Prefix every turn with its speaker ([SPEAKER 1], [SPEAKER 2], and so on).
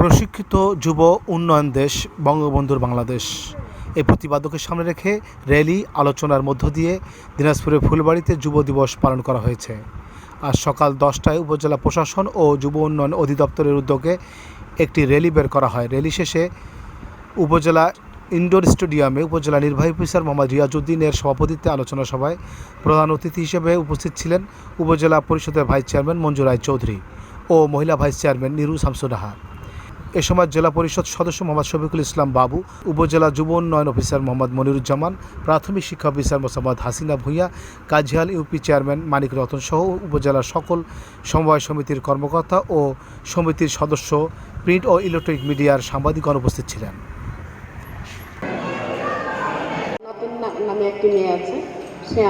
[SPEAKER 1] কাঙ্ক্ষিত যুব উন্নয়ন দেশ, বঙ্গবন্ধুর বাংলাদেশ। এই প্রতিবাদকে সামনে রেখে র্যালি, আলোচনার মধ্য দিয়ে দিনাজপুরের ফুলবাড়িতে যুব দিবস পালন করা হয়েছে। আজ সকাল দশটায় উপজেলা প্রশাসন ও যুব উন্নয়ন অধিদপ্তরের উদ্যোগে একটি র্যালি বের করা হয়। র্যালি শেষে উপজেলা ইনডোর স্টেডিয়ামে উপজেলা নির্বাহী অফিসার মোহাম্মদ রিয়াজউদ্দিনের সভাপতিত্বে আলোচনা সভায় প্রধান অতিথি হিসেবে উপস্থিত ছিলেন উপজেলা পরিষদের ভাইস চেয়ারম্যান মঞ্জু রায় চৌধুরী ও মহিলা ভাইস চেয়ারম্যান নিরু শামসুনাহা এ সময় জেলা পরিষদ সদস্য মোহাম্মদ শফিকুল ইসলাম বাবু, উপজেলা যুব উন্নয়ন অফিসার মোহাম্মদ মনিরুজ্জামান, প্রাথমিক শিক্ষা officer Mosammat Hasina Bhuiyan Kajiyal UP chairman Manik Ratan সহ উপজেলার সকল সমবায় সমিতির কর্মকর্তা ও সমিতির সদস্য, প্রিন্ট ও ইলেকট্রনিক মিডিয়ার সাংবাদিকগণ উপস্থিত ছিলেন।
[SPEAKER 2] নামে একটি মেয়ে আছে, সে